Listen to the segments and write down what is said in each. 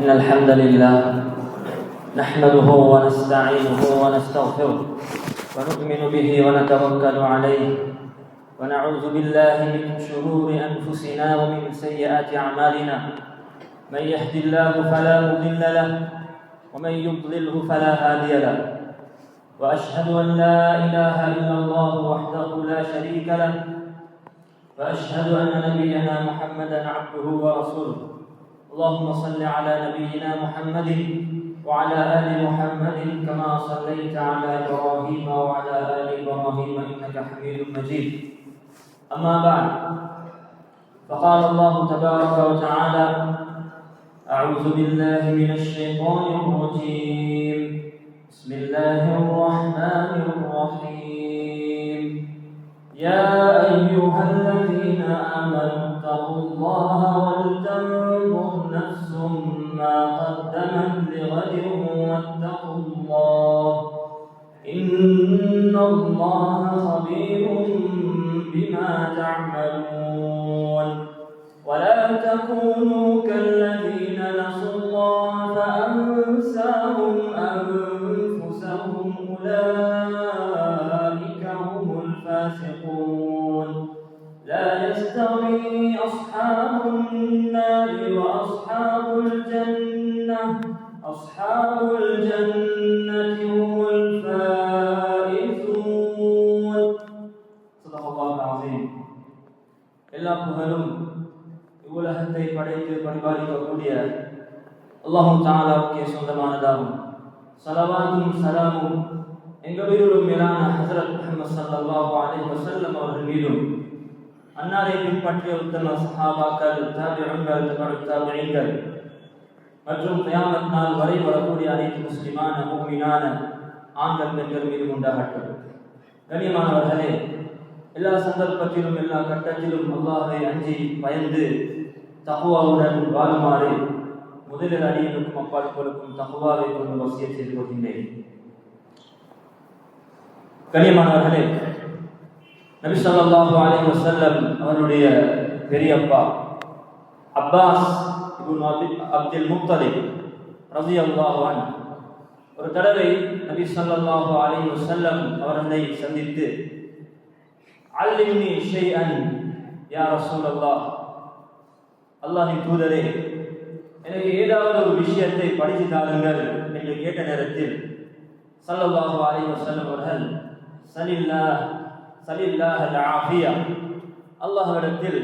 إن الحمد لله نحمده ونستعينه ونستغفره ونؤمن به ونتوكل عليه ونعوذ بالله من شرور أنفسنا ومن سيئات أعمالنا من يهد الله فلا مضل له ومن يضلله فلا هادي له وأشهد أن لا إله إلا الله وحده لا شريك له وأشهد أن نبينا محمدا عبده ورسوله اللهم صل على نبينا محمد وعلى آل محمد كما صليت على إبراهيم وعلى آل إبراهيم إنك حميد مجيد. أما بعد فقال الله تبارك وتعالى أعوذ بالله من الشيطان الرجيم. بسم الله الرحمن الرحيم. يا أيها الذين آمنوا اتقوا الله تعملون. ولا تكونوا كالذين அல்லாஹும் தாலாவுக்கே சொந்தமானதாகும். சலவாதும் சலாமும் எங்களுடைய மேலான ஹசரத் முகமது சல்லாஹு அலி வசல்லம் அவர்கள் மீதும் அன்னாரை பின்பற்றிய உத்தம சஹாபாக்கள் தாபிரங்கள் தபு மற்றும் தயாமத் நாள் வரை வரக்கூடிய அனைத்து முஸ்லிமான மூமினான ஆண்கள் பெண்கள் மீதும் உண்டாகட்டும். கண்ணியமானவர்களே எல்லா சந்தர்ப்பத்திலும் எல்லா கட்டத்திலும் அல்லாஹை அஞ்சி பயந்து தகுவாவுடன் வாழுமாறு முதலில் அடியனுக்கும் அப்பால் கொடுக்கும் தகுவாவை கொண்டு வசிய செய்து கொள்கின்றேன். கனியமானவர்களே நபி ஸல்லல்லாஹு அலைஹி அவருடைய பெரியப்பா அப்பாஸ் அப்துல் முத்தலிப் ரவி அன்ஹு ஒரு தடவை நபி ஸல்லல்லாஹு அலி வசல்லம் அவர்களை சந்தித்து அல்லிம்னி ஷைஅன் யா அல்லாஹ் அல்லாஹின் தூதரே எனக்கு ஏதாவது ஒரு விஷயத்தை படித்து தாருங்கள் என்று கேட்ட நேரத்தில் ஸல்லல்லாஹு அலைஹி வஸல்லம் அவர்கள் சலில்லாஹ் சலில்லாஹ் ஆஃபியா அல்லாஹ்விடத்தில்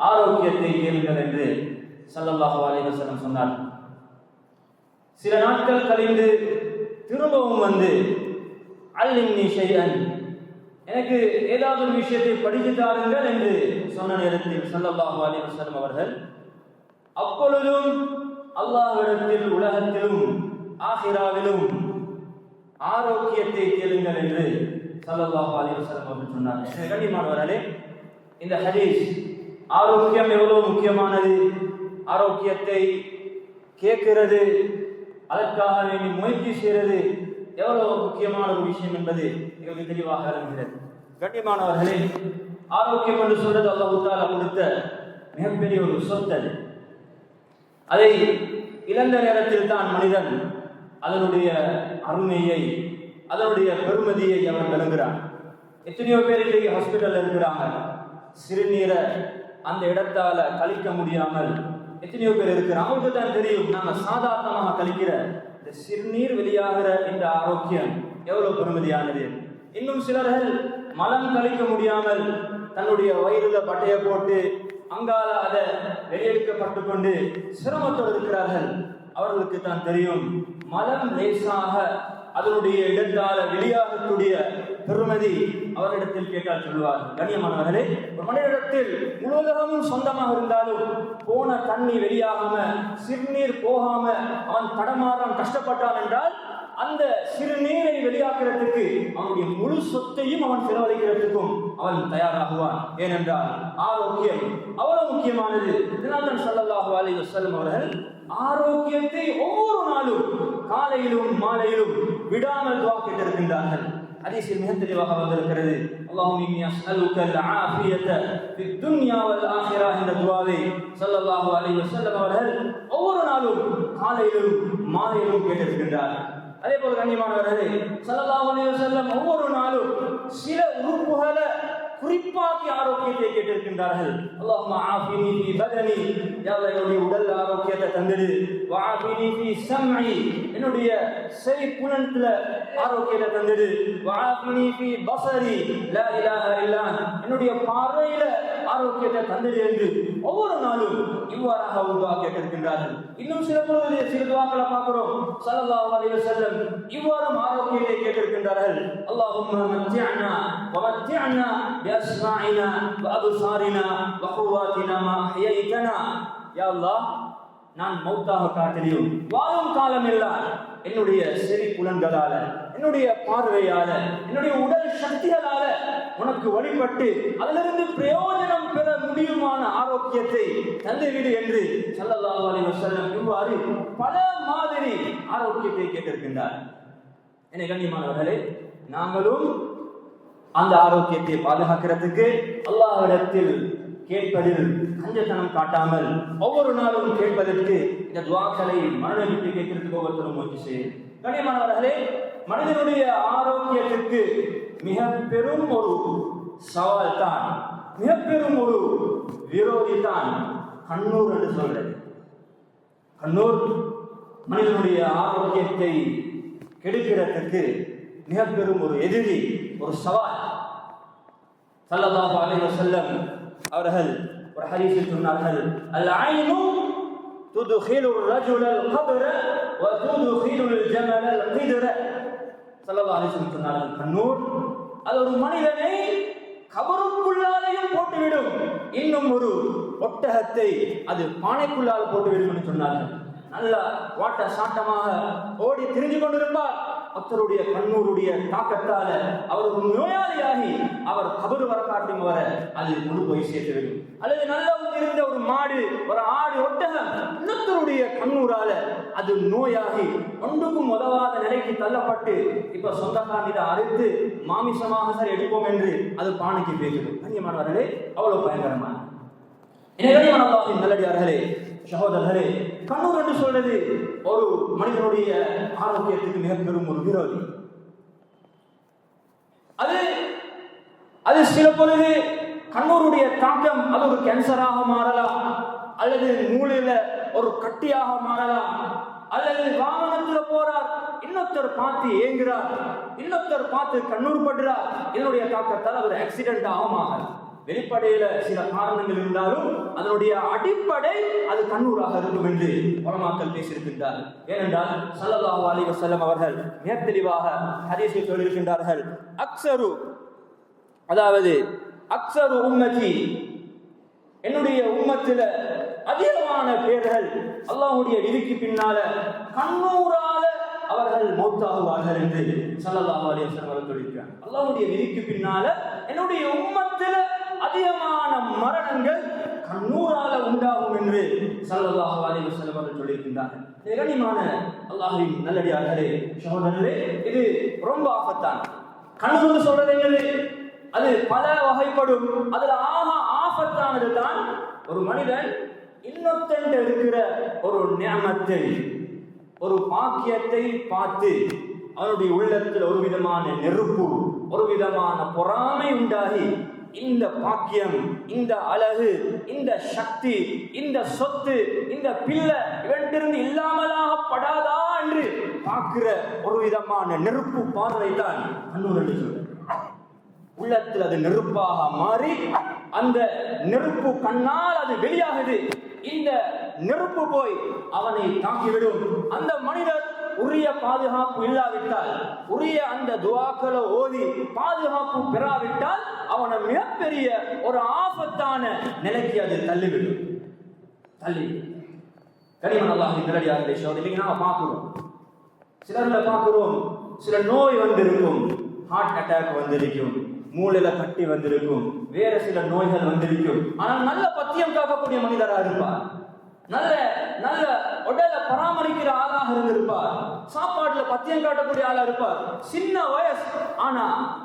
ஆரோக்கியத்தை கேளுங்கள் என்று சல்லல்லாஹு அலைஹி வஸல்லம் சொன்னார். சில நாட்கள் கழிந்து திரும்பவும் வந்து அல்லிம்னி ஷைஅன். எனக்கு ஏதாவது ஒரு விஷயத்தை படித்து தாருங்கள் என்று சொன்ன நேரத்தில் சல்லல்லாஹு அலைஹி வஸல்லம் அவர்கள் அப்பொழுதும் அல்லாஹ்விடத்தில் உலகத்திலும் ஆஹிராவிலும் ஆரோக்கியத்தை கேளுங்கள் என்று ஸல்லல்லாஹு அலைஹி வஸல்லம் அவர்கள் சொன்னார் கண்ணியமானவர்களே இந்த ஹதீஸ் ஆரோக்கியம் எவ்வளவு முக்கியமானது? ஆரோக்கியத்தை கேட்கிறது அதற்காக வேண்டி முயற்சி செய்கிறது எவ்வளவு முக்கியமான ஒரு விஷயம் என்பது எங்களுக்கு தெளிவாக விளங்குகிறது. கண்ணியமானவர்களே ஆரோக்கியம் என்று சொல்றது அல்லாஹ் தாலா கொடுத்த மிகப்பெரிய ஒரு சொத்தது அதை இழந்த நேரத்தில் தான் மனிதன் அதனுடைய அருமையை அதனுடைய பெருமதியை அவர் விளங்குகிறான் எத்தனையோ பேர் இன்றைக்கு ஹாஸ்பிட்டல் இருக்கிறாங்க. சிறுநீரை அந்த இடத்தால கழிக்க முடியாமல் எத்தனையோ பேர் இருக்கிறாங்க. அவங்களுக்கு தான் தெரியும் நாம சாதாரணமாக கழிக்கிற இந்த சிறுநீர் வெளியாகிற இந்த ஆரோக்கியம் எவ்வளவு பெருமதியானது. இன்னும் சிலர்கள் மலம் கழிக்க முடியாமல் தன்னுடைய வயிறுல பட்டையை போட்டு அங்கால அதை வெளியெடுக்கப்பட்டு கொண்டு சிரமத்தோடு இருக்கிறார்கள். அவர்களுக்கு தான் தெரியும் மலம் லேசாக அதனுடைய இடத்தால வெளியாகக்கூடிய பெருமதி அவரிடத்தில் கேட்டால் சொல்லுவார் கண்ணியமானவர்களே ஒரு மனிதனிடத்தில் உலகமும் சொந்தமாக இருந்தாலும் போன தண்ணி வெளியாகாம சிறுநீர் போகாம அவன் தடமாறான் கஷ்டப்பட்டான் என்றால் அந்த சிறுநீரை வெளியாக்குறதுக்கு அவனுடைய முழு சொத்தையும் அவன் செலவழிக்கிறதுக்கும் அவன் தயாராகுவான். ஏனென்றால் ஆரோக்கியம் அவ்வளவு முக்கியமானது. இதனால் தான் சல்லல்லாஹு அலைஹி வஸல்லம் அவர்கள் ஆரோக்கியத்தை ஒவ்வொரு நாளும் காலையிலும் மாலையிலும் விடாமல் துவா கேட்டிருக்கின்றார்கள். ஹதீஸில் மிக தெளிவாக வந்திருக்கிறது. அல்லாஹும் இன்னி அஸ்அலுக அல்-ஆஃபியத ஃபித் துன்யா வல் ஆখিরা என்ற துஆவை ஸல்லல்லாஹு அலைஹி வஸல்லம் அவர்கள் ஒவ்வொரு நாளும் காலையிலும் மாலையிலும் கேட்டிருக்கின்றார் அதே போல கண்ணியமானவர்களே ஸல்லல்லாஹு அலைஹி வஸல்லம் ஒவ்வொரு நாளும் சில உறுப்புகளை குறிப்பாக்கி ஆரோக்கியத்தை கேட்டிருக்கின்றார்கள். ஆஃபினி ஃபி பதனி. யா அல்லாஹ் என்னுடைய உடல் ஆரோக்கியத்தை தந்திடு. ஃபி சம்இ. என்னுடைய செவி புலன்ல ஆரோக்கியத்தை தந்திடு. வஆஃபினி ஃபி பஸரி லா இலாஹ இல்லா. என்னுடைய பார்வையில ஆரோக்கியத்தை தந்திடு என்று. ஒவ்வொரு நாளும் இவ்வாறாக உருவா கேட்டிருக்கின்றார்கள். இன்னும் சில பொழுது சில துவாக்களை பார்க்கிறோம். ஸல்லல்லாஹு அலைஹி வஸல்லம் இவ்வாறும் ஆரோக்கியத்தை கேட்டிருக்கின்றார்கள். அல்லாஹும்ம மத்திஅனா அண்ணா பிஅஸ்மாஇனா وأبصارنا وقواتنا ما أحييتنا. يا الله நான் மௌத்தாக காட்டிலையும் வாழும் காலம் எல்லாம் என்னுடைய செவி புலன்களால என்னுடைய பார்வையால என்னுடைய உடல் சக்திகளால உனக்கு வழிபட்டு அதிலிருந்து பிரயோஜனம் பெற முடியுமான ஆரோக்கியத்தை தந்துவிடு என்று சல்லல்லாஹு அலைஹி வஸல்லம் இவ்வாறு பல மாதிரி ஆரோக்கியத்தை கேட்டிருக்கின்றார். என்னை கண்ணியமானவர்களே நாங்களும் அந்த ஆரோக்கியத்தை பாதுகாக்கிறதுக்கு அல்லாஹ்விடத்தில் கேட்பதில் கஞ்சத்தனம் காட்டாமல் ஒவ்வொரு நாளும் கேட்பதற்கு இந்த துவாக்களை மனதை விட்டு கேட்கிறதுக்கு ஒவ்வொருத்தரும் முயற்சி செய்யும் கண்ணியமானவர்களே மனிதனுடைய ஆரோக்கியத்திற்கு மிக பெரும் ஒரு சவால் தான் மிக பெரும் ஒரு விரோதி தான் கண்ணூர் என்று சொல்றது. கண்ணூர் மனிதனுடைய ஆரோக்கியத்தை கெடுக்கிறதுக்கு மிக பெரும் ஒரு எதிரி ஒரு சவால் ஸல்லல்லாஹு அலைஹி வஸல்லம் அவர்கள் ஒரு ஹதீஸில் சொன்னார்கள் அல் ஐனு துதுகிலு الرجل القبر وتدخل الجمل القدر ஸல்லல்லாஹு அலைஹி வஸல்லம் சொன்னார்கள் கண்ணூர் அது ஒரு மனிதனை கபருக்குள்ளாலையும் போட்டுவிடும் இன்னும் ஒரு ஒட்டகத்தை அது பானைக்குள்ளால் போட்டுவிடும் என்று சொன்னார்கள் நல்ல வாட்ட சாட்டமாக ஓடி திரிஞ்சு கொண்டிருப்பார் பக்தருடைய கண்ணூருடைய தாக்கத்தால அவர் ஒரு நோயாளியாகி அவர் கபரு வர காட்டும் வர அது கொண்டு போய் சேர்த்து அல்லது நல்லவங்க இருந்த ஒரு மாடு ஒரு ஆடு ஒட்டகம் இன்னொருத்தருடைய கண்ணூரால அது நோயாகி ஒன்றுக்கும் உதவாத நிலைக்கு தள்ளப்பட்டு இப்ப சொந்தக்காரனிட அறுத்து மாமிசமாக சார் எடுப்போம் என்று அது பானைக்கு பேசுது. கண்ணியமானவர்களே அவ்வளவு பயங்கரமான எனவே அல்லாஹின் நல்லடியார்களே சகோதரர்களே கண்ணூர் என்று சொல்றது ஒரு மனிதனுடைய ஆரோக்கியத்துக்கு மிகப்பெரும் பெரும் ஒரு விரோதி. அது அது சில பொழுது கண்ணூருடைய தாக்கம் அது ஒரு கேன்சராக மாறலாம் அல்லது மூளையில ஒரு கட்டியாக மாறலாம் அல்லது வாகனத்துல போறார் இன்னொருத்தர் பார்த்து ஏங்குறார் இன்னொருத்தர் பார்த்து கண்ணூர் படுறார் இதனுடைய தாக்கத்தால் அவர் ஆக்சிடென்ட் ஆகமாக வெளிப்படையில சில காரணங்கள் இருந்தாலும் அதனுடைய அடிப்படை அது கண்ணூராக இருக்கும் என்று உலமாக்கள் பேசியிருக்கின்றார். ஏனென்றால் சல்லல்லாஹு அலி வசல்லம் அவர்கள் மிக தெளிவாக ஹதீஸில் சொல்லியிருக்கின்றார்கள் அக்சரு அதாவது அக்சரு உம்மதி என்னுடைய உம்மத்தில அதிகமான பேர்கள் அல்லாஹுடைய விதிக்கு பின்னால கண்ணூரால அவர்கள் மௌத்தாகுவார்கள் என்று சல்லல்லாஹு அலைஹி வஸல்லம் அவர்கள் சொல்லியிருக்கிறார். அல்லாஹ்வுடைய விதிக்கு பின்னால என்னுடைய உம்மத்தில அதிகமான மரணங்கள் கண்ணூரால உண்டாகும் என்று ஸல்லல்லாஹு அலைஹி வஸல்லம் அவர்கள் சொல்லியிருக்கின்றார்கள். நிகழ்ச்சிமான அல்லாஹ்வின் நல்லடியார்களே சகோதரர்களே இது ரொம்ப ஆபத்தான் கண்ணூர் சொல்றது என்னது? அது பல வகைப்படும். அதுல ஆக ஆபத்தானது தான் ஒரு மனிதன் இன்னொத்தண்ட இருக்கிற ஒரு ஞானத்தை ஒரு பாக்கியத்தை பார்த்து அவனுடைய உள்ளத்தில் ஒரு விதமான நெருப்பு ஒரு விதமான பொறாமை உண்டாகி இந்த பாக்கியம் இந்த அழகு இந்த சக்தி இந்த சொத்து இந்த பிள்ளை இல்லாமலாக இல்லாமலாகப்படாதா என்று பார்க்கிற ஒரு விதமான நெருப்பு பார்வை தான் கண்ணூர் உள்ளத்தில் அது நெருப்பாக மாறி அந்த நெருப்பு கண்ணால் அது வெளியாகுது. இந்த நெருப்பு போய் அவனை தாக்கிவிடும். அந்த மனிதர் உரிய பாதுகாப்பு இல்லாவிட்டால் உரிய அந்த துவாக்களை ஓதி பாதுகாப்பு பெறாவிட்டால் அவனை மிகப்பெரிய ஒரு ஆபத்தான நிலைக்கு அது தள்ளிவிடும். தள்ளிவிடும். கனிமன் அல்லாஹ் நேரடியாக சோதனை நாம பார்க்கிறோம். சிலர்ல பார்க்கிறோம். சில நோய் வந்திருக்கும். ஹார்ட் அட்டாக் வந்திருக்கும். மூளையில கட்டி வந்திருக்கும். வேற சில நோய்கள் வந்திருக்கும். ஆனால் நல்ல பத்தியம் காக்கக்கூடிய மனிதராக இருப்பார். நல்ல நல்ல உடல பராமரிக்கிற ஆளாக இருந்திருப்பார். சாப்பாட்டுல பத்தியம் காட்டக்கூடிய ஆளா இருப்பார். சின்ன வயசு. ஆனா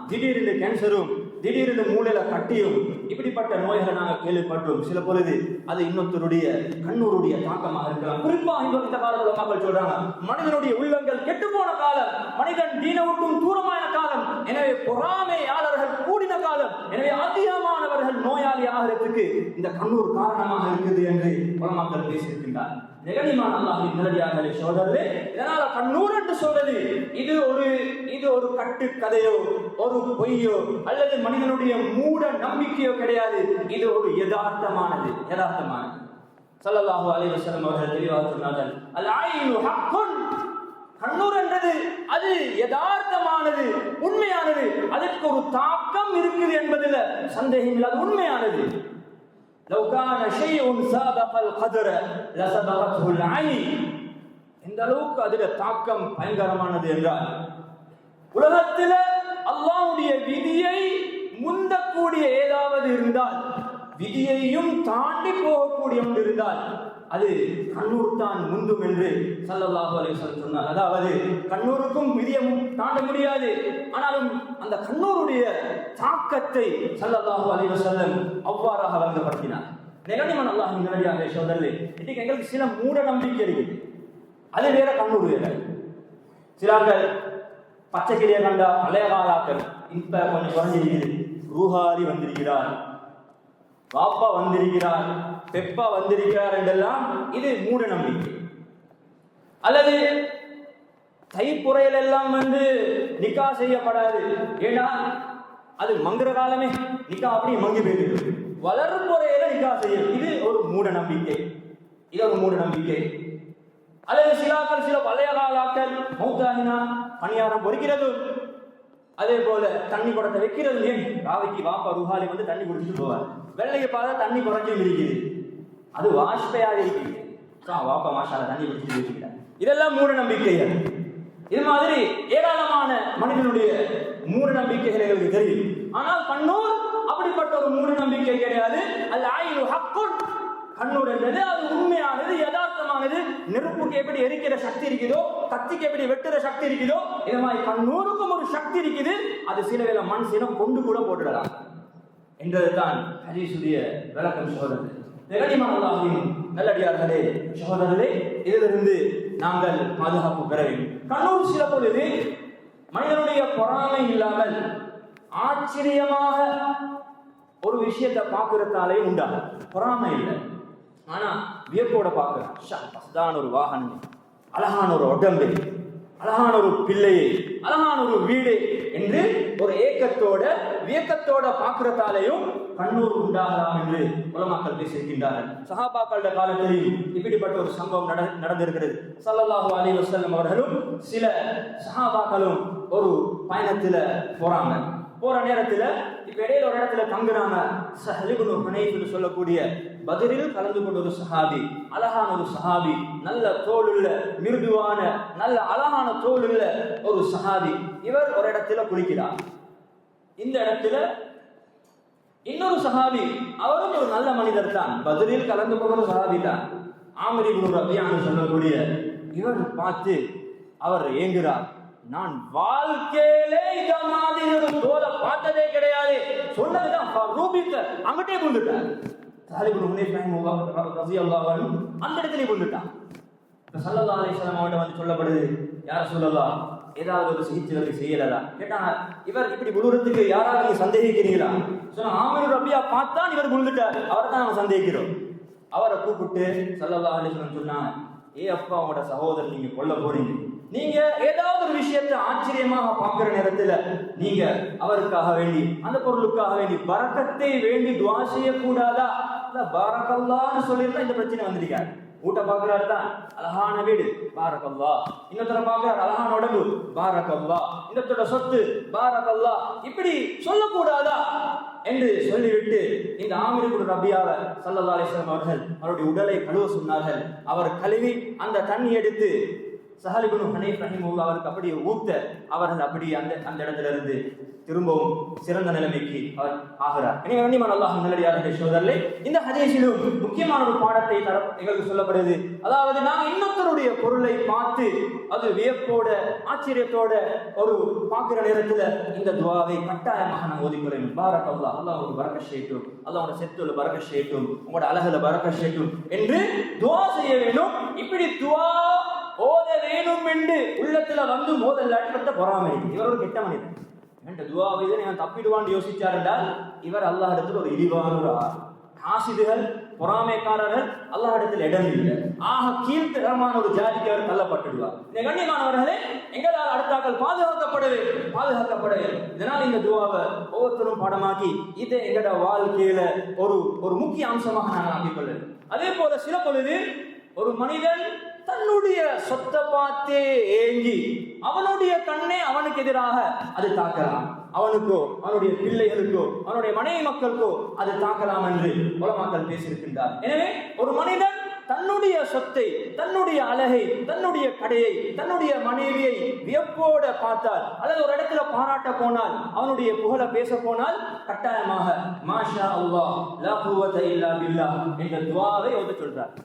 திடீர்னு கேன்சரும் திடீரென்று மூளையில கட்டியும் இப்படிப்பட்ட நோய்களை நாங்கள் கேள்விப்பட்டோம். சில பொழுது அது இன்னொருத்தருடைய கண்ணூருடைய தாக்கமாக இருக்கலாம். குறிப்பா இந்த இந்த காலத்துல மக்கள் சொல்றாங்க மனிதனுடைய உள்ளங்கள் கெட்டு போன காலம் மனிதன் தீனவுக்கும் தூரமான காலம். எனவே பொறாமையாளர்கள் கூடின காலம். எனவே அதிகமானவர்கள் நோயாளி ஆகிறதுக்கு இந்த கண்ணூர் காரணமாக இருக்குது என்று பலமாக்கள் பேசியிருக்கின்றார். நிகழ்ச்சிமான அல்லாஹின் நேரடியாக சோதரே இதனால கண்ணூர் என்று சொல்றது இது ஒரு இது ஒரு கட்டு கதையோ ஒரு பொய்யோ அல்லது மனிதனுடைய மூட நம்பிக்கையோ கிடையாது. இது ஒரு யதார்த்தமானது யதார்த்தமானது. ஸல்லல்லாஹு அலைஹி வஸல்லம் அவர்கள் தெளிவாக சொன்னார்கள் அல் ஆயினு ஹக்குன் கண்ணூர் என்றது அது யதார்த்தமானது உண்மையானது அதற்கு ஒரு தாக்கம் இருக்குது என்பதில் சந்தேகம் இல்லை அது உண்மையானது لو كان شيء سابق القدر لسبقته العين இந்த அளவுக்கு அதில் தாக்கம் பயங்கரமானது என்றால் உலகத்தில் அல்லாஹ்வுடைய விதியை முந்தக்கூடிய ஏதாவது இருந்தால் விதியையும் தாண்டி போகக்கூடிய ஒன்று இருந்தால் அது கண்ணூர் தான் முந்தும் என்று சல்லல்லாஹு அலைஹி வஸல்லம் சொன்னார். அதாவது கண்ணூருக்கும் மிதியம் தாண்ட முடியாது. ஆனாலும் அந்த கண்ணூருடைய தாக்கத்தை சல்லல்லாஹு அலைஹி வஸல்லம் அவ்வாறாக வழங்கப்படுத்தினார் நிகழ்ச்சிமன் அல்லாஹ் நிகழ்ச்சியாக சோதரில் இன்னைக்கு எங்களுக்கு சில மூட நம்பிக்கை இருக்குது. அது வேற கண்ணூர் வேற சிலாக்கள் பச்சை கிளியை கண்டா பழைய காலாக்கள் இப்ப கொஞ்சம் குறைஞ்சிருக்கிறது ரூஹாரி வந்திருக்கிறார். பாப்பா வந்திருக்கிறார் பெப்பா வந்திருக்கிறார் என்றெல்லாம் இது மூட நம்பிக்கை அல்லது தைப்புறையில் எல்லாம் வந்து நிக்கா செய்யப்படாது. ஏன்னா அது மங்குற காலமே நிக்கா அப்படி மங்கி போயிருக்கு வளரும் முறையில நிக்கா செய்யும். இது ஒரு மூட நம்பிக்கை இது ஒரு மூட நம்பிக்கை அல்லது சிலாக்கள் சில பழைய காலாக்கள் மௌத்தாகினா பணியாரம் பொறுக்கிறது. அதே போல தண்ணி குடத்தை வைக்கிறது ஏன்? ராவிக்கு வாப்பா ருஹாலி வந்து தண்ணி குடிச்சிட்டு போவார். வெள்ளையை பார்த்தா தண்ணி குறைஞ்சும் இருக்குது. அது வாஷ்பையாக இருக்குது. வாப்பா மாஷால தண்ணி குடிச்சிட்டு இருக்கிறார் இதெல்லாம் மூட நம்பிக்கைகள் இது மாதிரி ஏராளமான மனிதனுடைய மூட நம்பிக்கைகள் எங்களுக்கு தெரியும். ஆனால் கண்ணூர் அப்படிப்பட்ட ஒரு மூட நம்பிக்கை கிடையாது. அது ஆயுள் ஹக்குன் கண்ணூர் அது உண்மையானது யதார்த்தமானது நெருப்புக்கு எப்படி எரிக்கிற சக்தி இருக்குதோ கத்திக்கு எப்படி வெட்டுற சக்தி இருக்குதோ இது மாதிரி கண்ணூருக்கும் ஒரு சக்தி இருக்குது. அது சில வேலை மண் சீனம் கொண்டு கூட போட்டுடலாம். என்றதுதான் ஹதீஸுடைய விளக்கம் சோதனை நிகழ்ச்சிமான அல்லாஹின் நல்லடியார்களே சகோதரர்களே இதிலிருந்து நாங்கள் பாதுகாப்பு பெற வேண்டும். கண்ணூர் சில பொழுது மனிதனுடைய பொறாமை இல்லாமல் ஆச்சரியமாக ஒரு விஷயத்தை பார்க்கறதாலே உண்டாகும். பொறாமை இல்லை. ஆனா வியப்போட பார்க்கிறேன் அதான் ஒரு வாகனம் அழகான ஒரு உடம்பு அழகான ஒரு பிள்ளையே அழகான ஒரு வீடு என்று ஒரு ஏக்கத்தோட வியக்கத்தோட பார்க்கிறதாலேயும் கண்ணூர் உண்டாகலாம் என்று உலமாக்கள் பேசியிருக்கின்றார்கள். சஹாபாக்களோட காலத்திலும் இப்படிப்பட்ட ஒரு சம்பவம் நட நடந்திருக்கிறது. ஸல்லல்லாஹு அலி வசல்லம் அவர்களும் சில சஹாபாக்களும் ஒரு பயணத்துல போறாங்க. போற நேரத்துல இப்ப இடையில ஒரு இடத்துல தங்குறாங்க. சஹலிபுனு ஹுனைஃப்னு சொல்லக்கூடிய பதிலில் கலந்து கொண்ட ஒரு சஹாபி அழகான ஒரு சஹாபி நல்ல தோலுள்ள மிருதுவான நல்ல அழகான தோலுள்ள ஒரு சஹாபி. இவர் ஒரு இடத்துல குளிக்கிறார். இந்த இடத்துல இன்னொரு சஹாபி அவரும் ஒரு நல்ல மனிதர் தான். பதிலில் கலந்து கொண்ட ஒரு சஹாபி தான். ஆமரி குரு ரபியான்னு சொல்லக்கூடிய இவர் பார்த்து அவர் ஏங்குறார் நான் வாழ்க்கையிலே இந்த மாதிரி ஒரு தோலை பார்த்ததே கிடையாது. சொன்னதுதான். ரூபிக்க அங்கிட்டே புந்துட்டார் தாலிபுன் ரசி ரலியல்லாஹு அன்ஹு அந்த இடத்துலயே கொண்டுட்டான் இப்ப சல்லல்லா அலிஸ்லாம் வஸல்லம் வந்து சொல்லப்படுது யார் சொல்லலாம் ஏதாவது ஒரு சிகிச்சை செய்யலதா கேட்டாங்க இவர் இப்படி விழுறதுக்கு யாராவது நீங்க சந்தேகிக்கிறீங்களா சொன்னா ஆமீர் ரபியா பார்த்தா இவர் விழுந்துட்டார். அவரை தான் நம்ம சந்தேகிக்கிறோம். அவரை கூப்பிட்டு சல்லல்லா அலிஸ்லாம் சொன்னா சொன்னாங்க ஏ அப்பா உங்களோட சகோதரர் நீங்க கொல்ல போறீங்க. நீங்க ஏதாவது ஒரு விஷயத்தை ஆச்சரியமாக பார்க்கிற நேரத்துல நீங்க அவருக்காக வேண்டி அந்த பொருளுக்காக வேண்டி பரக்கத்தை வேண்டி துவா செய்யக்கூடாதா? அல்ல பாரக்கல்லான்னு சொல்லியிருந்தா இந்த பிரச்சனை வந்திருக்காரு ஊட்ட பாக்குறாரு தான். அழகான வீடு. பாரக்கல்லா இன்னொருத்தர பாக்குறாரு. அழகான உடம்பு. பாரக்கல்லா இன்னொருத்தரோட சொத்து. பாரக்கல்லா இப்படி சொல்லக்கூடாதா? என்று சொல்லிவிட்டு இந்த ஆமிரிபுர் ரபியாவை சல்லல்லா அலிஸ்லாம் அவர்கள் அவருடைய உடலை கழுவ சொன்னார்கள். அவர் கழுவி அந்த தண்ணி எடுத்து சஹலிபுனு ஹனீஃப் ரஹிமுல்லா அவருக்கு அப்படியே ஊத்த அவர்கள் அப்படி அந்த அந்த இடத்துல இருந்து திரும்பவும் சிறந்த நிலைமைக்கு அவர் ஆகிறார். எனவே கண்ணியமான அல்லாஹ் நல்லடியார்களே சோதரிலே இந்த ஹதீஸிலும் முக்கியமான ஒரு பாடத்தை தர எங்களுக்கு சொல்லப்படுது. அதாவது நாங்கள் இன்னொருத்தருடைய பொருளை பார்த்து அது வியப்போட ஆச்சரியத்தோட ஒரு பார்க்கிற நேரத்தில் இந்த துவாவை கட்டாயமாக நான் ஓதிக்கிறேன் பாரத் அல்லா அல்லாஹ் ஒரு பரக்க ஷேட்டும் அல்லாஹோட செத்துல பரக்க ஷேட்டும் உங்களோட அழகுல பரக்க ஷேட்டும் என்று துவா செய்ய வேண்டும். இப்படி துவா ஓத வேணும் என்று உள்ளத்துல வந்து மோதல் அடிப்பட்ட பொறாமை. இவர் ஒரு கெட்ட மனிதன். என்கிட்ட துவா வைத்து நான் தப்பிடுவான்னு யோசிச்சார் என்றால் இவர் அல்லாஹ் இடத்துல ஒரு இழிவான ஒரு ஆள் ஆசிதுகள் பொறாமைக்காரர்கள் அல்லாஹ் இடத்துல இடம் இல்லை. ஆக கீழ்த்தரமான ஒரு ஜாதிக்கு அவர் தள்ளப்பட்டுடுவார். இந்த கண்ணியமானவர்களே எங்களால் அடுத்தாக்கள் பாதுகாக்கப்படவே பாதுகாக்கப்படவே. இதனால் இந்த துவாவை ஒவ்வொருத்தரும் படமாக்கி இதை எங்கட வாழ்க்கையில ஒரு ஒரு முக்கிய அம்சமாக நாங்கள் ஆக்கிக் அதே போல சில பொழுது ஒரு மனிதன் தன்னுடைய சொத்தை பார்த்தே ஏங்கி அவனுடைய கண்ணே அவனுக்கு எதிராக அது தாக்கலாம். அவனுக்கோ அவனுடைய பிள்ளைகளுக்கோ அவனுடைய மனைவி மக்களுக்கோ அது தாக்கலாம் என்று உலமாக்கல் பேசியிருக்கின்றார். எனவே ஒரு மனிதன் தன்னுடைய சொத்தை தன்னுடைய அழகை தன்னுடைய கடையை தன்னுடைய மனைவியை வியப்போட பார்த்தால் அல்லது ஒரு இடத்துல பாராட்ட போனால் அவனுடைய புகழ பேச போனால் கட்டாயமாக மாஷா அல்லாஹ் லா குவத இல்லா பில்லா என்ற துவாவை ஓத சொல்றார்.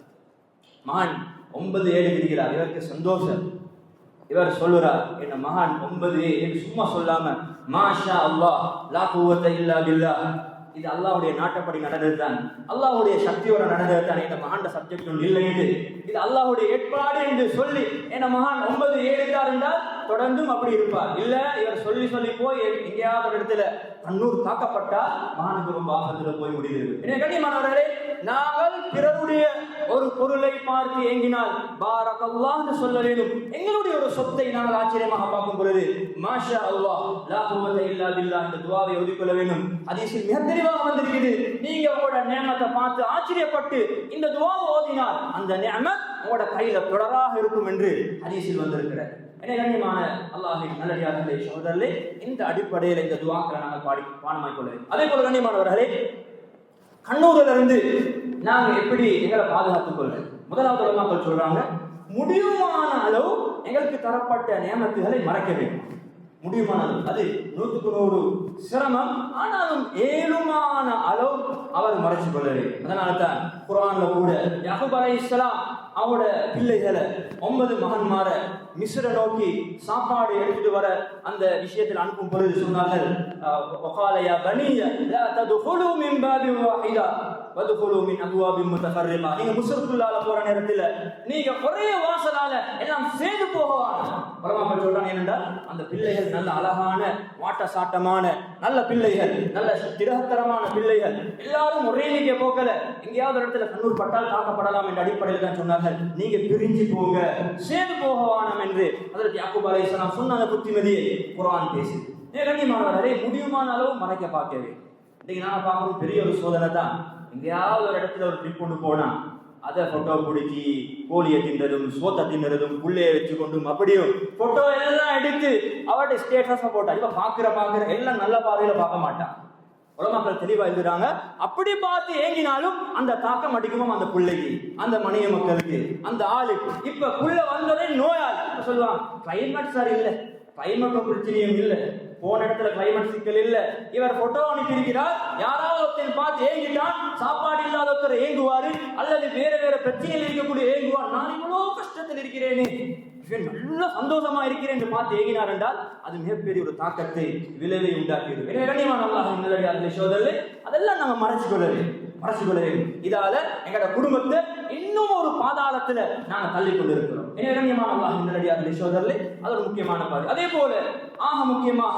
மான் ஒன்பது ஏழு விடுகிறார் இவருக்கு சந்தோஷம். இவர் சொல்லுறார் என்ன மகான் ஒன்பது ஏழு. சும்மா சொல்லாம மாஷா அல்லாஹ் லா குவத்தை இல்லா பில்லா. இது அல்லாவுடைய நாட்டப்படி நடந்தது தான் அல்லாவுடைய சக்தியோட நடந்தது தான் இந்த மகாண்ட சப்ஜெக்ட் ஒன்று இல்லை என்று இது அல்லாவுடைய ஏற்பாடு என்று சொல்லி என்ன மகான் ஒன்பது ஏழுத்தார் என்றால் தொடர்ந்தும் அப்படி இருப்பார். இல்ல இவர் சொல்லி சொல்லி போய் எங்கேயாவது ஒரு இடத்துல கண்ணூர் தாக்கப்பட்டால் மகானுக்கு ரொம்ப ஆபத்துல போய் முடியுது என்ன கண்ணியமானவர்களே நாங்கள் பிறருடைய ஒரு பொருளை பார்த்து ஏங்கினால் பாரக் சொல்ல வேண்டும் எங்களுடைய ஒரு சொத்தை நாங்கள் ஆச்சரியமாக பார்க்கும் பொழுது மாஷா அல்லாஹ் லா குருவத்தை இல்லா பில்லா இந்த துவாவை ஒதுக்கொள்ள வேண்டும். ஹதீஸில் மிக தெளிவாக வந்திருக்கிறது. நீங்க உங்களோட நேமத்தை பார்த்து ஆச்சரியப்பட்டு இந்த துவாவை ஓதினால் அந்த நேமத் உங்களோட கையில தொடராக இருக்கும் என்று ஹதீஸில் வந்திருக்கிறார் எனவே கண்ணியமான அல்லாஹின் நல்லடியார்களே சகோதரர்களே இந்த அடிப்படையில் இந்த துவாக்களை நாங்கள் பாடி பாடமாய் அதே போல கண்ணியமானவர்களே கண்ணூரில் நாங்கள் நாங்க எப்படி எங்களை பாதுகாத்துக் கொள்வது? முதலாவது உலமாக்கள் சொல்றாங்க முடியுமான அளவு எங்களுக்கு தரப்பட்ட நியமத்துகளை மறைக்க வேண்டும். முடியுமான அளவு அது நூற்றுக்கு நூறு சிரமம் ஆனாலும் ஏழுமான அளவு அவர் மறைச்சு கொள்ளவே அதனால தான் குரான்ல கூட யகுப் அலை இஸ்லாம் அவரோட பிள்ளைகளை ஒன்பது மகன்மார மிஸ்ர நோக்கி சாப்பாடு எடுத்துட்டு வர அந்த விஷயத்தில் அனுப்பும் பொழுது சொன்னார்கள் வகாலயா அபுவாபி முத்தஃபர்ரிகா நீங்க முஸ்ருக்குள்ளால போற நேரத்துல நீங்க ஒரே வாசலால எல்லாம் சேர்ந்து போகவாங்க. பரமாமல் சொல்றாங்க என்னென்றால் அந்த பிள்ளைகள் நல்ல அழகான வாட்ட சாட்டமான நல்ல பிள்ளைகள் நல்ல திரகத்தரமான பிள்ளைகள். எல்லாரும் ஒரே நீங்க போகல எங்கேயாவது இடத்துல கண்ணூர் பட்டால் தாக்கப்படலாம் என்ற அடிப்படையில் தான் சொன்னார்கள். நீங்க பிரிஞ்சு போங்க. சேர்ந்து போகவானம் என்று அதற்கு யாக்கூப் அலைஹிஸ்ஸலாம் சொன்ன அந்த புத்திமதியை. குரான் பேசி கண்ணியமானவர்களே முடியுமான அளவு மறைக்க பார்க்கவே. இன்னைக்கு நான் பார்க்கணும் பெரிய ஒரு சோதனை தான். எங்கேயாவது ஒரு இடத்துல ஒரு ட்ரிப் கொண்டு போனால் அதை ஃபோட்டோ பிடிச்சி கோழியை தின்றதும் சோத்தை தின்றதும் புள்ளையை வச்சு கொண்டும் அப்படியும் ஃபோட்டோ எல்லாம் எடுத்து அவட்ட ஸ்டேட்டஸாக போட்டா இப்போ பார்க்குற பார்க்குற எல்லாம் நல்ல பாதையில் பார்க்க மாட்டான். உலமக்கள் தெளிவாக எழுதுறாங்க அப்படி பார்த்து ஏங்கினாலும் அந்த தாக்கம் அடிக்குமோ அந்த பிள்ளைக்கு அந்த மனித மக்களுக்கு அந்த ஆளுக்கு. இப்போ புள்ள வந்ததே நோயாளி. இப்ப சொல்லுவான் கிளைமேட் சார் இல்லை கிளைமேட் பிரச்சனையும் இல்லை போன இடத்துல கிளைமேட் சிக்கல் இல்ல. இவர் போட்டோ அனுப்பியிருக்கிறார். யாராவது ஒருத்தர் பார்த்து ஏங்கிட்டான் சாப்பாடு இல்லாத ஒருத்தர் ஏங்குவாரு. அல்லது வேற வேற பிரச்சனையில் இருக்கக்கூடிய ஏங்குவார். நான் இவ்வளோ கஷ்டத்தில் இருக்கிறேனே. நல்ல சந்தோஷமா இருக்கிறேன் என்று பார்த்து ஏகினார் என்றால் அது மிகப்பெரிய ஒரு தாக்கத்தை விளைவை உண்டாக்கியது. கண்ணியமான அதெல்லாம் நாங்க மறைச்சு கொள்ளவே மறைச்சு கொள்ளவே இதால எங்களோட குடும்பத்தை இன்னும் ஒரு பாதாளத்துல நாங்க தள்ளி கொண்டிருக்கிறோம் எனவே கண்ணியமான அல்லாஹ் சோதரில் அது ஒரு முக்கியமான பாதி. அதே போல ஆக முக்கியமாக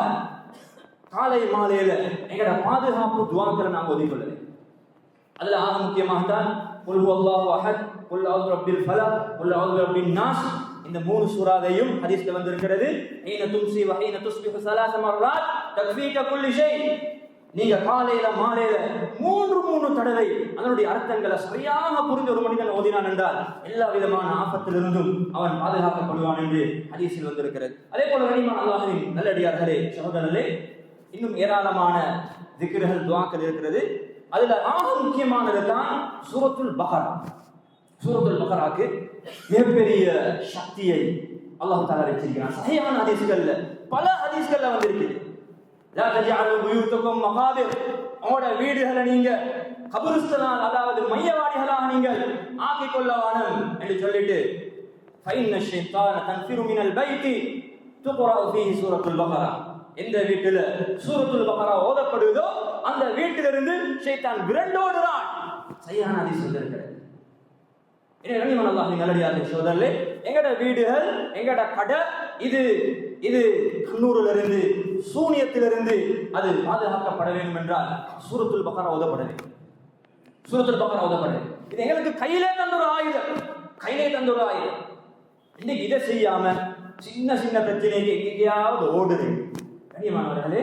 காலை மாலையில எங்களோட பாதுகாப்பு துவாக்களை நாங்க ஒதுக்கொள்ள வேண்டும் அதுல ஆக முக்கியமாக தான் குல் அல்லாஹு அஹத் குல் அவுது ரப்பில் ஃபலக் குல் அவுது ரப்பின் நாஸ் இந்த மூணு சூறாவையும் ஹதீஸ்ல வந்திருக்கிறது. ஹீன தும்சி வ துஸ்பிஹு ஸலாஸ மர்ராத் தக்ஃபீக குல்லி ஷை நீங்க காலையில மாலையில மூன்று மூணு தடவை அதனுடைய அர்த்தங்களை சரியாக புரிஞ்ச ஒரு மனிதன் ஓதினான் என்றால் எல்லா விதமான ஆபத்திலிருந்தும் அவன் பாதுகாக்கப்படுவான் என்று ஹதீஸில் வந்திருக்கிறது. அதே போல கனிமான் அல்லாஹின் நல்லடியார்களே சகோதரர்களே இன்னும் ஏராளமான திக்ருகள் துவாக்கள் இருக்கிறது. அதுல ஆக முக்கியமானது தான் சூரத்துல் பஹரா. சூரத்துல் பஹராக்கு மிகப்பெரிய சக்தியை அல்லாஹு தாலா வச்சிருக்கிறான். சரியான ஹதீஸ்கள்ல பல ஹதீஸ்கள்ல வந்திருக்கிறது லா தஜஅலு புயூத்தக்கும் மகாபிர் உங்களோட வீடுகளை நீங்க கபருஸ்தனால் அதாவது மையவாடிகளாக நீங்கள் ஆக்கிக் கொள்ள என்று சொல்லிட்டு ஃபைன்ன ஷைத்தான தன்ஃபிரு மினல் பைத்தி துக்ரா ஃபீஹி சூரத்துல் பக்ரா. எந்த வீட்டில சூரத்துல் பக்ரா ஓதப்படுதோ அந்த வீட்டிலிருந்து ஷைத்தான் விரண்டோடுறான் சரியான ஹதீஸ் வந்திருக்கிறது இனி கண்ணியமான அல்லாஹின் நல்லடியார்கள் சோதரிலே எங்கட வீடுகள் எங்கட கடை இது இது கண்ணூரிலிருந்து சூனியத்திலிருந்து அது பாதுகாக்கப்பட வேண்டும் என்றால் சூரத்துல் பக்கரா உதப்பட வேண்டும் சூரத்துல் பக்கரா உதப்பட வேண்டும் இது எங்களுக்கு கையிலே தந்த ஒரு ஆயுதம். கையிலே தந்த ஒரு ஆயுதம். இன்னைக்கு இதை செய்யாம சின்ன சின்ன பிரச்சனைக்கு எங்கேயாவது ஓடுது. கண்ணியமானவர்களே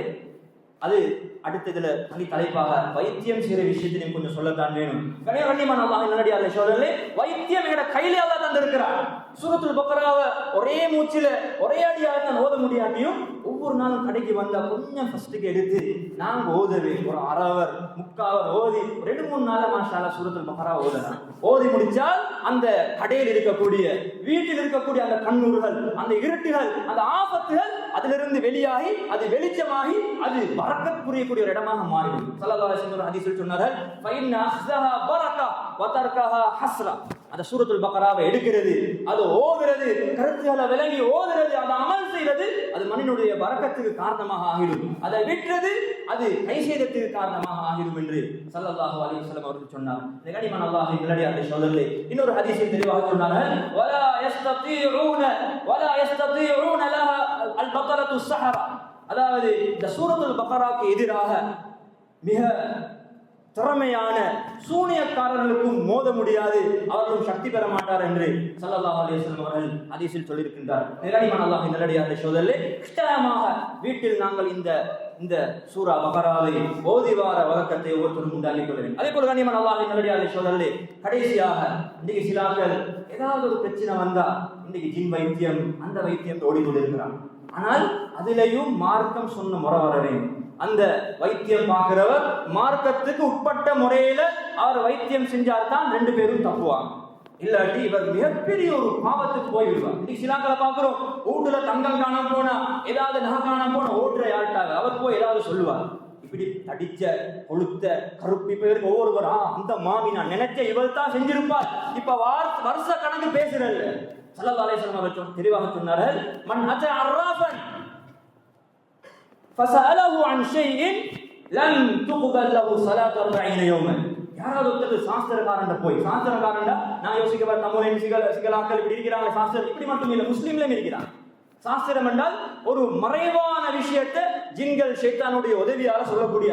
அது அடுத்த இதுல தனி தலைப்பாக வைத்தியம் செய்யற விஷயத்திலையும் கொஞ்சம் சொல்லத்தான் வேணும். கணிய கண்ணியமான அல்லாஹ் நல்லடியார் சோழர்களே வைத்தியம் எங்கட கையிலே அல்லாஹ் தந்திருக்கிறார். சூரத்துல் பக்கராவ ஒரே மூச்சில ஒரே அடியாக தான் ஓத முடியாட்டியும் ஒவ்வொரு நாளும் கடைக்கு வந்தா கொஞ்சம் ஃபர்ஸ்ட்டுக்கு எடுத்து நாங்க ஓதவே ஒரு அரவர் முக்காவர் ஓதி ரெண்டு மூணு நாள் மாஷால சூரத்துல் பக்கரா ஓதலாம் ஓதி முடிச்சால் அந்த கடையில் இருக்கக்கூடிய வீட்டில் இருக்கக்கூடிய அந்த கண்ணூர்கள் அந்த இருட்டுகள் அந்த ஆபத்துகள் அதிலிருந்து வெளியாகி அது வெளிச்சமாகி அது பறக்கத் புரியக்கூடிய ஒரு இடமாக மாறிடும் சல்லல்லாஹு அலைஹி வஸல்லம் ஹதீஸில் சொன்னார்கள் அந்த சூரத்துல் பக்கராவை எடுக்கிறது அது ஓதுறது கருத்துகளை விளங்கி ஓதுறது அதை அமல் செய்வது அது மனிதனுடைய வரக்கத்துக்கு காரணமாக ஆகிடும். அதை விட்டுறது அது கை செய்தத்துக்கு காரணமாக ஆகிடும் என்று சல்லல்லாஹு அலைஹி வஸல்லம் அவர்கள் சொன்னார். இந்த கனிமன் அல்லாஹ் நல்லடியாருடைய சோதரிலே இன்னொரு ஹதீஸை தெளிவாக சொன்னாங்க வலா யஸ்ததீஊன வலா யஸ்ததீஊன லஹா அல் பக்கரத்து ஸஹரா அதாவது இந்த சூரத்துல் பக்கராக்கு எதிராக மிக திறமையான சூனியக்காரர்களுக்கும் மோத முடியாது. அவர்களும் சக்தி பெற மாட்டார் என்று சல்லல்லா அலைஹி அவர்கள் ஹதீஸில் சொல்லியிருக்கின்றார். நிரடிமான அல்லாஹ் நல்லடியார் சோதரில் கட்டாயமாக வீட்டில் நாங்கள் இந்த இந்த சூரா மகராவை ஓதி வார வழக்கத்தை ஒவ்வொருத்தரும் உண்டாக்கி கொள்ள வேண்டும் அதே போல கனிமன் அல்லாஹ் நல்லடியார் சோதரில் கடைசியாக இன்றைக்கு சிலாக்கள் ஏதாவது ஒரு பிரச்சனை வந்தா இன்றைக்கு ஜின் வைத்தியம் அந்த வைத்தியம் ஓடி கொண்டிருக்கிறான் ஆனால் அதிலேயும் மார்க்கம் சொன்ன முறை வர வேண்டும். அந்த வைத்தியம் பார்க்கிறவர் மார்க்கத்துக்கு உட்பட்ட முறையில அவர் வைத்தியம் செஞ்சால் தான் ரெண்டு பேரும் தப்புவாங்க. இல்லாட்டி இவர் மிகப்பெரிய ஒரு பாவத்துக்கு போய்விடுவார். இன்னைக்கு சிலாக்களை பார்க்கிறோம். வீட்டுல தங்கம் காணாம போனா ஏதாவது நகை காணாம போனா ஓட்டுற யார்ட்டாங்க? அவர் போய் ஏதாவது சொல்லுவார். இப்படி தடிச்ச கொளுத்த கருப்பு இப்ப ஒவ்வொருவரா அந்த மாமி நான் நினைச்ச இவள் தான் செஞ்சிருப்பார் இப்ப வருஷ கணக்கு பேசுறல்ல. சல்லா அலைஹி அவர் தெளிவாக சொன்னார்கள் மன் அச்ச அர்ராபன் ஃபசஅலஹு அன் ஷைஇன் லன் துக்பல் லஹு ஸலாத்து 40 யௌமன் யாராவது ஒருத்தர் சாஸ்திரக்காரன் போய் சாஸ்திரக்காரன்டா நான் யோசிக்க தமிழ் சிகல் சிகலாக்கள் இப்படி இருக்கிறாங்க சாஸ்திரம் இப்படி மட்டும் இல்லை முஸ்லீம்லையும் இருக்கிறாங்க. சாஸ்திரம் என்றால் ஒரு மறைவான விஷயத்தை ஜின்கள் ஷைத்தானுடைய உதவியால சொல்லக்கூடிய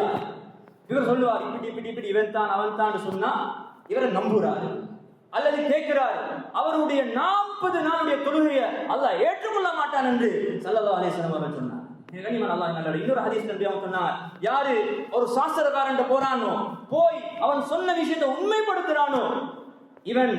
இவர் சொல்லுவார் இப்படி இப்படி இப்படி இவன் தான் அவன் தான் சொன்னா இவரை நம்புறாரு. அல்லது கேட்கிறார் அவருடைய நாற்பது நாளுடைய தொழுகையை அல்லாஹ் ஏற்றுக்கொள்ள மாட்டான் என்று சல்லல்லா அலிஸ்லாம் அவர்கள் சொன்னார் கனிமன் அல்லாஹ் நல்ல இன்னொரு ஹதீஸ் நபி அவங்க சொன்னாங்க யாரு ஒரு சாஸ்திரக்காரன் போறானோ போய் அவன் சொன்ன விஷயத்தை உண்மைப்படுத்துறானோ இவன்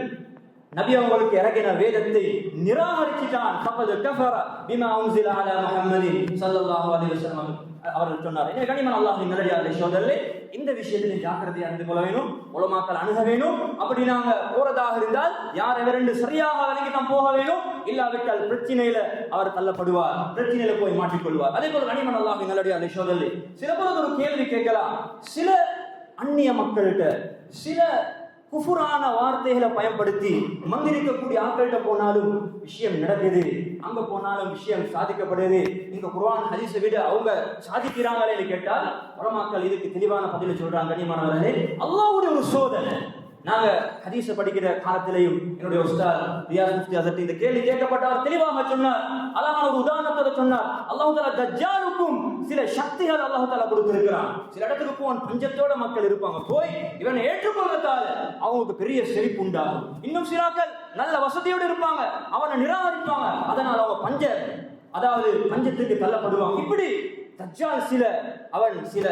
நபி அவங்களுக்கு இறங்கின வேதத்தை நிராகரிச்சிட்டான். ஃபக்கத் கஃபர பிமா உன்சில அலா முஹம்மதின் ஸல்லல்லாஹு அலைஹி வஸல்லம். அவர்கள் சொன்னார் எனவே கனிமன் அல்லாஹ்வின் நல்லடியார்களே சோதரர்களே இந்த விஷயத்தில் ஜாக்கிரதையா இருந்து கொள்ள வேணும் உலமாக்கள் அணுக வேணும். அப்படி நாங்க போறதாக இருந்தால் யார் எவரெண்டு சரியாக விலகி தான் போக வேணும். இல்லாவிட்டால் பிரச்சனையில அவர் தள்ளப்படுவார் பிரச்சனையில போய் மாட்டிக்கொள்வார். அதே போல கனிமன் எங்களுடைய அந்த சோதனை சில பொழுது ஒரு கேள்வி கேட்கலாம். சில அந்நிய மக்கள்கிட்ட சில குஃபுரான வார்த்தைகளை பயன்படுத்தி மந்திரிக்கக்கூடிய ஆட்கள்கிட்ட போனாலும் விஷயம் நடக்குது. அங்க போனாலும் விஷயம் சாதிக்கப்படுது. இங்க குரான் ஹதீஸை விட அவங்க சாதிக்கிறாங்களே கேட்டால் உலமாக்கள் இதுக்கு தெளிவான பதில சொல்றாங்க கண்ணியமானவர்களே அல்லாவுடைய ஒரு சோதனை. நாங்க ஹதீஸை படிக்கிற காலத்திலையும் என்னுடைய உஸ்தாத் ரியாஸ் முஃப்தி ஹசரத் இந்த கேள்வி கேட்கப்பட்டவர் தெளிவாக சொன்னார். அழகான ஒரு உதாரணத்தை சொன்னார். அல்லாஹு தாலா தஜ்ஜாலுக்கும் சில சக்திகள் அல்லாஹு தாலா கொடுத்திருக்கிறான். சில இடத்துக்கு போவன் பஞ்சத்தோட மக்கள் இருப்பாங்க. போய் இவனை ஏற்றுக்கொள்வதால அவங்களுக்கு பெரிய செழிப்பு உண்டாகும். இன்னும் சிலாக்கள் நல்ல வசதியோடு இருப்பாங்க. அவனை நிராகரிப்பாங்க. அதனால் அவங்க பஞ்ச அதாவது பஞ்சத்துக்கு தள்ளப்படுவாங்க. இப்படி தஜ்ஜால் சில அவன் சில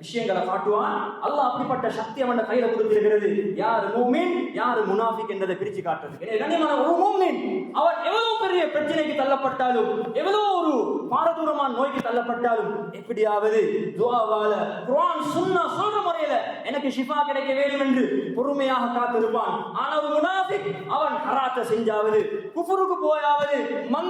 விஷயங்களை காட்டுவான். அல்லாஹ் அப்படிப்பட்ட சக்தி அவன் கையில கொடுத்திருக்கிறது. யார் மூமின் யார் முனாஃபிக் என்பதை பிரிச்சு காட்டுறது. கண்ணியமான ஒரு மூமின் அவன் எவ்வளவு பெரிய பிரச்சனைக்கு தள்ளப்பட்டாலும் எவ்வளவு ஒரு பாரதூரமான நோய்க்கு தள்ளப்பட்டாலும் எப்படியாவது துவாவால குரான் சுன்னா சொல்ற முறையில எனக்கு ஷிஃபா கிடைக்க வேண்டும் என்று பொறுமையாக காத்திருப்பான். ஆனா ஒரு முனாஃபிக் அவன் ஹராத்த செஞ்சாவது குஃபுருக்கு போயாவது மங்க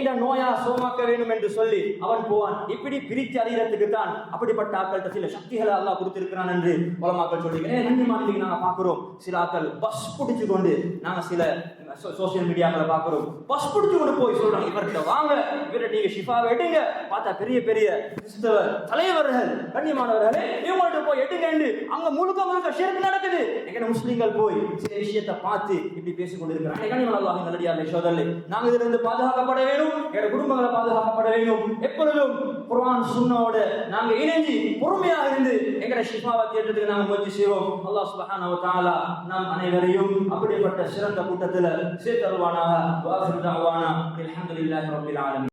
ஏண்ட நோயா சோமாக்க வேண்டும் என்று சொல்லி அவன் போவான். இப்படி பிரித்து அறிகிறதுக்கு தான் அப்படிப்பட்ட ஆக்கள்கிட்ட சில சக்திகளை அல்லா கொடுத்திருக்கிறான் என்று உலமாக்கள் சொல்லி நன்றி மாதிரி நாங்கள் பார்க்குறோம். சில ஆட்கள் பஸ் பிடிச்சு கொண்டு நாங்கள் சில சோசியல் மீடியாக்களை பார்க்குறோம். பஸ் பிடிச்சு கொண்டு போய் சொல்றாங்க இவர்கிட்ட வாங்க இவர்கிட்ட நீங்க ஷிஃபாவை எடுங்க. பார்த்தா பெரிய பெரிய கிறிஸ்தவ தலைவர்கள் கண்ணியமானவர்களே இவங்கள்ட்ட போய் எடுங்கன்னு அங்க முழுக்க முழுக்க ஷிர்க் நடக்குது. எங்க முஸ்லீம்கள் போய் சில விஷயத்தை பார்த்து இப்படி பேசிக்கொண்டு கொண்டிருக்கிறாங்க. கண்ணியமான அல்லாஹ் நல்லடியார்களே சோதரே நாங்க இதுல இருந்து பாதுகாக்கப்பட வேண்டும் எங்க குடும்பங்களை பாதுகாக்கப்பட வேண்டும் எப்பொழுதும் குர்ஆன் சுண்ணோட நாங்க இணைஞ்சு பொறுமையாக இருந்து எங்கட ஷிஃபாவை தேடுறதுக்கு நாங்க முயற்சி செய்வோம். அல்லாஹ் சுபஹானஹு வ தஆலா நாம் அனைவரையும் அப்படிப்பட்ட சிறந்த கூட்டத்தில் في تلوانها واخر دعوانا الحمد لله رب العالمين.